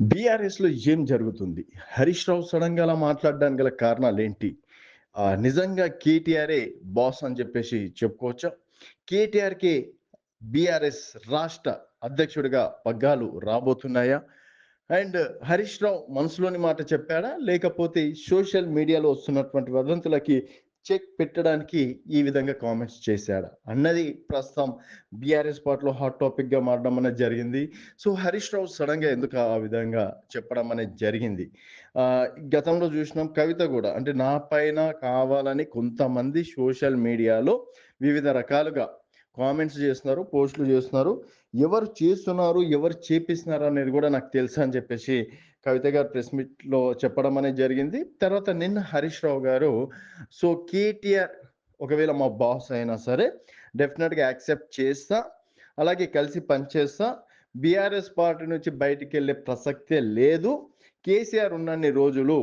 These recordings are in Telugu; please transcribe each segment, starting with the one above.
బీఆర్ఎస్‌లో ఏం జరుగుతుంది? హరీష్ రావు సడన్గా అలా మాట్లాడడానికి గల కారణాలు ఏంటి నిజంగా కేటీఆరే బాస్ అని చెప్పేసి చెప్పుకోవచ్చా? కేటీఆర్‌కి బీఆర్ఎస్ రాష్ట్ర అధ్యక్షుడిగా పగ్గాలు రాబోతున్నాయా? అండ్ హరీష్ రావు మనసులోని మాట చెప్పాడా? లేకపోతే సోషల్ మీడియాలో వస్తున్నటువంటి వదంతులకి చెక్ పెట్టడానికి ఈ విధంగా కామెంట్స్ చేశాడు అన్నది ప్రస్తుతం బీఆర్ఎస్ పార్టీలో హాట్ టాపిక్‌గా మారడం అనేది జరిగింది. సో, హరీష్ రావు సడన్గా ఎందుకు ఆ విధంగా చెప్పడం అనేది జరిగింది. గతంలో చూసినాం కవిత కూడా అంటే నా పైన కావాలని కొంతమంది సోషల్ మీడియాలో వివిధ రకాలుగా కామెంట్స్ చేస్తున్నారు, పోస్టులు చేస్తున్నారు. ఎవరు చేస్తున్నారు, ఎవరు చేపిస్తున్నారు అనేది కూడా నాకు తెలుసు అని చెప్పేసి కవిత గారు ప్రెస్ మీట్‌లో చెప్పడం అనేది జరిగింది. తర్వాత నిన్న హరీష్ రావు గారు సో, కేటీఆర్ ఒకవేళ మా బాస్ అయినా సరే డెఫినెట్గా యాక్సెప్ట్ చేస్తా. అలాగే కలిసి పనిచేస్తా. బీఆర్ఎస్ పార్టీ నుంచి బయటికెళ్ళే ప్రసక్తే లేదు. కేసీఆర్ ఉన్నన్ని రోజులు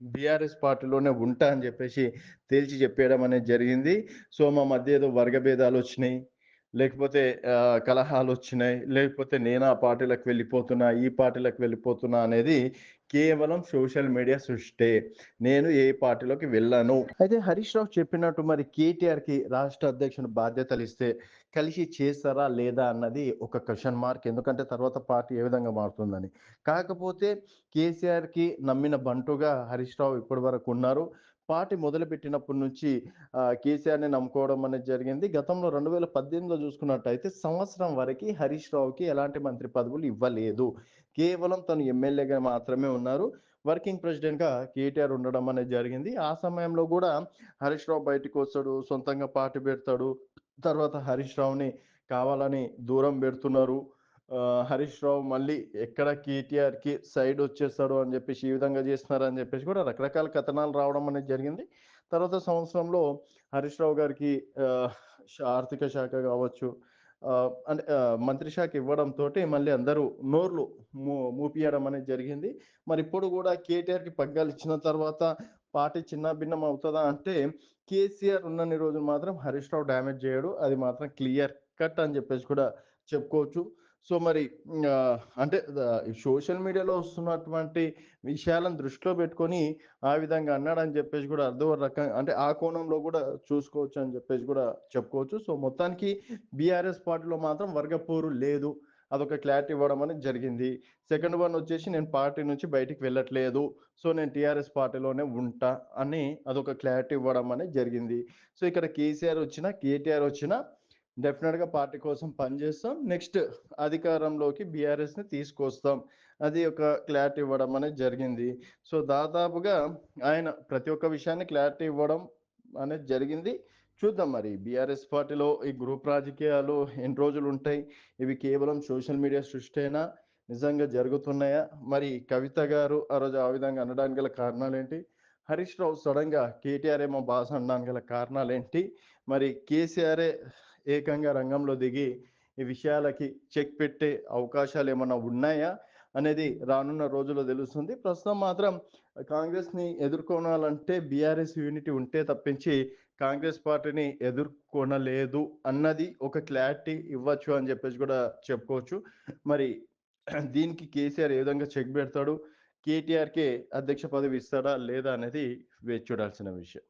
బీఆర్ఎస్ పార్టీలోనే ఉంటా అని చెప్పేసి తేల్చి చెప్పేయడం అనేది జరిగింది. సో, మా మధ్య ఏదో వర్గభేదాలు వచ్చినాయి లేకపోతే కలహాలు వచ్చినాయి లేకపోతే నేను ఆ పార్టీలకు వెళ్ళిపోతున్నా, ఈ పార్టీలకు వెళ్ళిపోతున్నా అనేది కేవలం సోషల్ మీడియా సృష్టే. నేను ఏ పార్టీలోకి వెళ్ళను. అయితే హరీష్ రావు చెప్పినట్టు మరి కేటీఆర్‌కి రాష్ట్ర అధ్యక్షుని బాధ్యతలిస్తే కలిసి చేస్తారా? లేదా? అన్నది ఒక క్వశ్చన్ మార్క్. ఎందుకంటే తర్వాత పార్టీ ఏ విధంగా మారుతుందని. కాకపోతే కేసీఆర్‌కి నమ్మిన బంటుగా హరీష్ రావు ఇప్పటి వరకు ఉన్నారు. పార్టీ మొదలుపెట్టినప్పటి నుంచి కేసీఆర్‌ని నమ్ముకోవడం అనేది జరిగింది. గతంలో 2018లో చూసుకున్నట్టయితే సంవత్సరం వరకు హరీష్ రావుకి ఎలాంటి మంత్రి పదవులు ఇవ్వలేదు. కేవలం తను ఎమ్మెల్యేగా మాత్రమే ఉన్నారు. వర్కింగ్ ప్రెసిడెంట్‌గా కేటీఆర్ ఉండడం అనేది జరిగింది. ఆ సమయంలో కూడా హరీష్ రావు బయటికొస్తాడు. సొంతంగా పార్టీ పెడతాడు. తర్వాత హరీష్ రావుని కావాలని దూరం పెడుతున్నారు. హరీష్ రావు మళ్ళీ ఎక్కడ కేటీఆర్‌కి సైడ్ వచ్చేస్తాడు అని చెప్పేసి ఈ విధంగా చేస్తున్నారు అని చెప్పేసి కూడా రకరకాల కథనాలు రావడం అనేది జరిగింది. తర్వాత సంవత్సరంలో హరీష్ రావు గారికి ఆర్థిక శాఖ కావచ్చు అంటే మంత్రి శాఖ ఇవ్వడంతో మళ్ళీ అందరూ నోర్లు మూ మూపియడం అనేది జరిగింది. మరి ఇప్పుడు కూడా కేటీఆర్‌కి పగ్గాలు ఇచ్చిన తర్వాత పార్టీ చిన్నాభిన్నం అవుతుందా అంటే కేసీఆర్ ఉన్నన్ని రోజులు మాత్రం హరీష్ రావు డ్యామేజ్ చేయడు. అది మాత్రం క్లియర్ కట్ అని చెప్పేసి కూడా చెప్పుకోవచ్చు. సో, మరి అంటే సోషల్ మీడియాలో వస్తున్నటువంటి విషయాలను దృష్టిలో పెట్టుకొని ఆ విధంగా అన్నాడని చెప్పేసి కూడా అదో రకం అంటే ఆ కోణంలో కూడా చూసుకోవచ్చు అని చెప్పేసి కూడా చెప్పుకోవచ్చు. సో, మొత్తానికి బీఆర్ఎస్ పార్టీలో మాత్రం వర్గపోరు లేదు. అదొక క్లారిటీ ఇవ్వడం అనేది జరిగింది. సెకండ్ వన్ వచ్చేసి నేను పార్టీ నుంచి బయటికి వెళ్ళట్లేదు. సో, నేను టీఆర్ఎస్ పార్టీలోనే ఉంటా అని అదొక క్లారిటీ ఇవ్వడం అనేది జరిగింది. సో, ఇక్కడ కేసీఆర్ వచ్చినా, కేటీఆర్ వచ్చినా డెఫినెట్గా పార్టీ కోసం పనిచేస్తాం. నెక్స్ట్ అధికారంలోకి బీఆర్ఎస్‌ని తీసుకొస్తాం. అది ఒక క్లారిటీ ఇవ్వడం అనేది జరిగింది. సో, దాదాపుగా ఆయన ప్రతి ఒక్క విషయాన్ని క్లారిటీ ఇవ్వడం అనేది జరిగింది. చూద్దాం మరి బీఆర్ఎస్ పార్టీలో ఈ గ్రూప్ రాజకీయాలు ఎన్ని రోజులు ఉంటాయి? ఇవి కేవలం సోషల్ మీడియా సృష్టేనా? నిజంగా జరుగుతున్నాయా? మరి కవిత గారు ఆ రోజు ఆ విధంగా అనడానికి గల కారణాలు ఏంటి హరీష్ రావు సడన్గా కేటీఆర్ ఏమో బాస అనడానికి గల కారణాలు ఏంటి మరి కేసీఆరే ఏకంగా రంగంలో దిగి ఈ విషయాలకి చెక్ పెట్టే అవకాశాలు ఏమన్నా ఉన్నాయా? అనేది రానున్న రోజుల్లో తెలుస్తుంది. ప్రస్తుతం మాత్రం కాంగ్రెస్‌ని ఎదుర్కొనాలంటే బీఆర్ఎస్ యూనిటీ ఉంటే తప్పించి కాంగ్రెస్ పార్టీని ఎదుర్కొనలేదు అన్నది ఒక క్లారిటీ ఇవ్వచ్చు అని చెప్పేసి కూడా చెప్పుకోవచ్చు. మరి దీనికి కేసీఆర్ ఏ విధంగా చెక్ పెడతాడు? కేటీఆర్‌కే అధ్యక్ష పదవి ఇస్తాడా? లేదా? అనేది వేచి చూడాల్సిన విషయం.